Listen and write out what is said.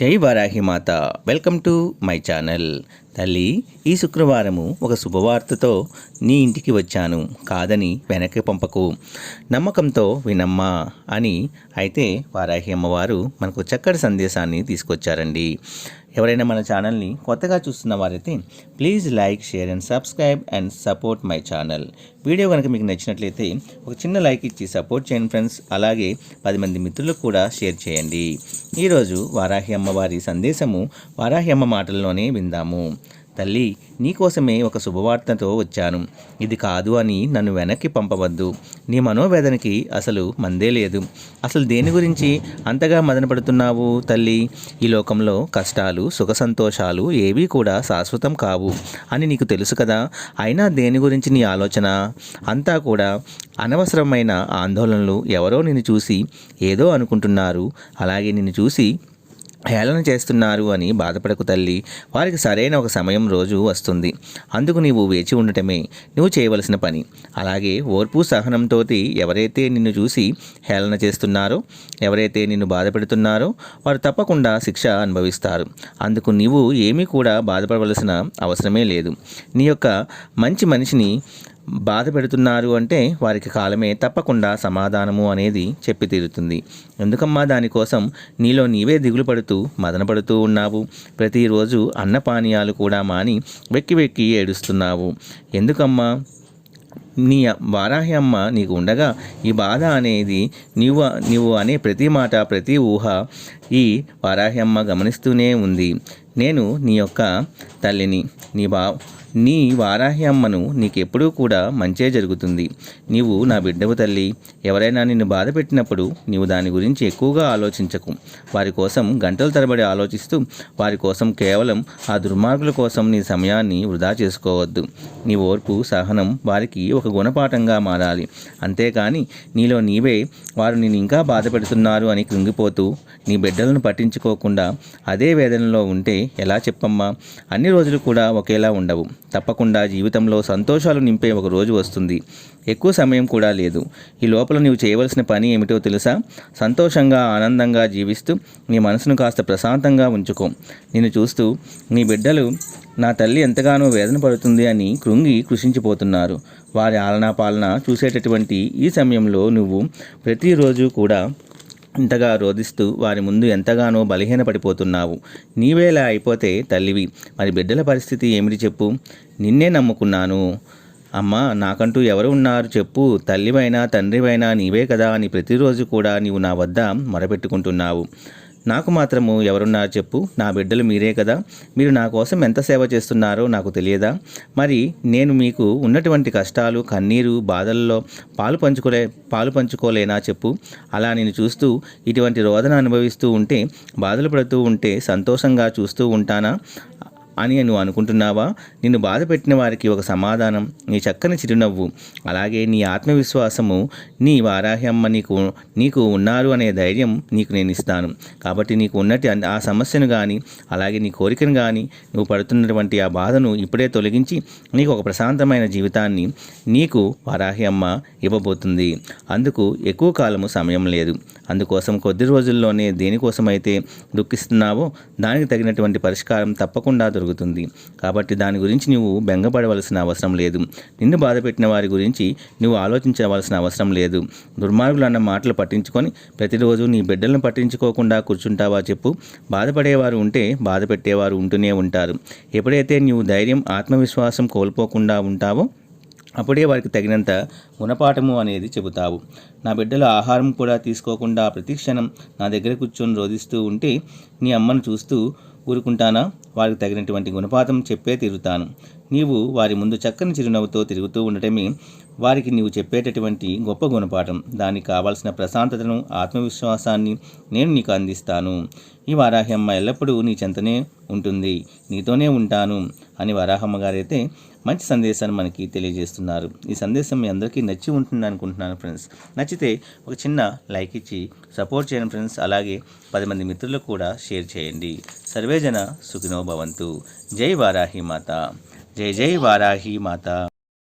జై వారాహిమాత welcome to my channel. తల్లి ఈ శుక్రవారము ఒక శుభవార్తతో నీ ఇంటికి వచ్చాను. కాదని వెనక్కి పంపకు. నమ్మకంతో వినమ్మా అని అయితే వారాహి అమ్మవారు మనకు చక్కటి సందేశాన్ని తీసుకొచ్చారండి. ఎవరైనా మన ఛానల్ని కొత్తగా చూస్తున్న వారైతే please like share and subscribe and support my channel. Video కనుక మీకు నచ్చినట్లయితే ఒక చిన్న లైక్ ఇచ్చి సపోర్ట్ చేయండి ఫ్రెండ్స్. అలాగే పది మంది మిత్రులకు కూడా షేర్ చేయండి. ఈరోజు వారాహి అమ్మవారి సందేశము వారాహి అమ్మ మాటల్లోనే విందాము. తల్లి నీకోసమే ఒక శుభవార్తతో వచ్చాను. ఇది కాదు అని నన్ను వెనక్కి పంపవద్దు. నీ మనోవేదనకి అసలు మందే లేదు. అసలు దేని గురించి అంతగా మదనపడుతున్నావు తల్లి? ఈ లోకంలో కష్టాలు సుఖ సంతోషాలు ఏవీ కూడా శాశ్వతం కావు అని నీకు తెలుసు కదా. అయినా దేని గురించి నీ ఆలోచన? అంతా కూడా అనవసరమైన ఆందోళనలు ఎవరో నిన్ను చూసి ఏదో అనుకుంటున్నారు. అలాగే నిన్ను చూసి హేళన చేస్తున్నారు అని బాధపడకు తల్లి. వారికి సరైన ఒక సమయం రోజు వస్తుంది. అందుకు నీవు వేచి ఉండటమే. నువ్వు చేయవలసిన పని. అలాగే ఓర్పు సహనంతో ఎవరైతే నిన్ను చూసి హేళన చేస్తున్నారో ఎవరైతే నిన్ను బాధపెడుతున్నారో వారు తప్పకుండా శిక్ష అనుభవిస్తారు. అందుకు నీవు ఏమీ కూడా బాధపడవలసిన అవసరమే లేదు. నీ యొక్క మంచి మనిషిని బాధ పెడుతున్నారు అంటే వారికి కాలమే తప్పకుండా సమాధానము అనేది చెప్పి తీరుతుంది. ఎందుకమ్మా దానికోసం నీలో నీవే దిగులు పడుతూ మదనపడుతూ ఉన్నావు. ప్రతిరోజు అన్నపానీయాలు కూడా మాని వెక్కి వెక్కి ఏడుస్తున్నావు. ఎందుకమ్మా? నీ వారాహి అమ్మ నీకు ఉండగా ఈ బాధ అనేది నీవు నీవు అనే ప్రతి మాట ప్రతి ఊహ ఈ వారాహి అమ్మ గమనిస్తూనే ఉంది. నేను నీ యొక్క తల్లిని నీ బా నీ వారాహి అమ్మను నీకెప్పుడూ కూడా మంచే జరుగుతుంది. నీవు నా బిడ్డవు తల్లి. ఎవరైనా నిన్ను బాధ పెట్టినప్పుడు నీవు దాని గురించి ఎక్కువగా ఆలోచించకు. వారి కోసం గంటల తరబడి ఆలోచిస్తూ వారి కోసం కేవలం ఆ దుర్మార్గుల కోసం నీ సమయాన్ని వృధా చేసుకోవద్దు. నీ ఓర్పు సహనం వారికి ఒక గుణపాఠంగా మారాలి. అంతేకాని నీలో నీవే వారు నేను ఇంకా బాధ పెడుతున్నారు అని కృంగిపోతూ నీ బిడ్డలను పట్టించుకోకుండా అదే వేదనలో ఉంటే ఎలా చెప్పమ్మా? అన్ని రోజులు కూడా ఒకేలా ఉండవు. తప్పకుండా జీవితంలో సంతోషాలు నింపే ఒక రోజు వస్తుంది. ఎక్కువ సమయం కూడా లేదు. ఈ లోపల నీవు చేయవలసిన పని ఏమిటో తెలుసా? సంతోషంగా ఆనందంగా జీవిస్తూ నీ మనసును కాస్త ప్రశాంతంగా ఉంచుకో. నిన్ను చూస్తూ నీ బిడ్డలు నా తల్లి ఎంతగానో వేదన పడుతుంది అని కృంగి కృషించిపోతున్నారు. వారి ఆలనా పాలన చూసేటటువంటి ఈ సమయంలో నువ్వు ప్రతిరోజు కూడా ఇంతగా రోధిస్తూ వారి ముందు ఎంతగానో బలహీనపడిపోతున్నావు. నీవేలా అయిపోతే తల్లివి మరి బిడ్డల పరిస్థితి ఏమిటి చెప్పు. నిన్నే నమ్ముకున్నాను. అమ్మా నాకంటూ ఎవరు ఉన్నారు చెప్పు. తల్లివైనా తండ్రివైనా నీవే కదా అని ప్రతిరోజు కూడా నీవు నా వద్ద మొరపెట్టుకుంటున్నావు. నాకు మాత్రము ఎవరున్నారు చెప్పు. నా బిడ్డలు మీరే కదా. మీరు నా కోసం ఎంత సేవ చేస్తున్నారో నాకు తెలియదా? మరి నేను మీకు ఉన్నటువంటి కష్టాలు కన్నీరు బాధల్లో పాలు పంచుకోలే పాలు పంచుకోలేనా చెప్పు. అలా నేను చూస్తూ ఇటువంటి రోదన అనుభవిస్తూ ఉంటే బాధలు పడుతూ ఉంటే సంతోషంగా చూస్తూ ఉంటానా? అని నువ్వు అనుకుంటున్నావా? నిన్ను బాధ పెట్టిన వారికి ఒక సమాధానం. నీ చక్కని చిరునవ్వు. అలాగే నీ ఆత్మవిశ్వాసము నీ వారాహి అమ్మ నీకు నీకు ఉన్నారు అనే ధైర్యం నీకు నేను ఇస్తాను. కాబట్టి నీకు ఉన్నటి ఆ సమస్యను కానీ అలాగే నీ కోరికను కానీ నువ్వు పడుతున్నటువంటి ఆ బాధను ఇప్పుడే తొలగించి నీకు ఒక ప్రశాంతమైన జీవితాన్ని నీకు వారాహి అమ్మ ఇవ్వబోతుంది. అందుకు ఎక్కువ కాలము సమయం లేదు. అందుకోసం కొద్ది రోజుల్లోనే దేనికోసమైతే దుఃఖిస్తున్నావో దానికి తగినటువంటి పరిష్కారం తప్పకుండా దొరుకుతుంది. కాబట్టి దాని గురించి నువ్వు బెంగపడవలసిన అవసరం లేదు. నిన్ను బాధపెట్టిన వారి గురించి నువ్వు ఆలోచించవలసిన అవసరం లేదు. దుర్మార్గులు అన్న మాటలు పట్టించుకొని ప్రతిరోజు నీ బిడ్డలను పట్టించుకోకుండా కూర్చుంటావా చెప్పు. బాధపడేవారు ఉంటే బాధ పెట్టేవారు ఉంటూనే ఉంటారు. ఎప్పుడైతే నువ్వు ధైర్యం ఆత్మవిశ్వాసం కోల్పోకుండా ఉంటావో అప్పుడే వారికి తగినంత గుణపాఠము అనేది చెబుతావు. నా బిడ్డలు ఆహారం కూడా తీసుకోకుండా ప్రతిక్షణం నా దగ్గర కూర్చొని రోధిస్తూ ఉంటే నీ అమ్మను చూస్తూ ఊరుకుంటానా? వారికి తగినటువంటి గుణపాతం చెప్పే తీరుతాను. నీవు వారి ముందు చక్కని చిరునవ్వుతో తిరుగుతూ ఉండటమే వారికి నీవు చెప్పేటటువంటి గొప్ప గుణపాఠం. దానికి కావాల్సిన ప్రశాంతతను ఆత్మవిశ్వాసాన్ని నేను నీకు అందిస్తాను. ఈ వారాహమ్మ ఎల్లప్పుడూ నీ చెంతనే ఉంటుంది. నీతోనే ఉంటాను అని వారాహమ్మ గారైతే మంచి సందేశాన్ని మనకి తెలియజేస్తున్నారు. ఈ సందేశం మీ అందరికీ నచ్చి ఉంటుంది అనుకుంటున్నాను ఫ్రెండ్స్. నచ్చితే ఒక చిన్న లైక్ ఇచ్చి సపోర్ట్ చేయండి ఫ్రెండ్స్. అలాగే పది మంది మిత్రులకు కూడా షేర్ చేయండి. సర్వేజన సుఖినో భవంతు. జై వారాహి మాత. జై జై వారాహి మాత.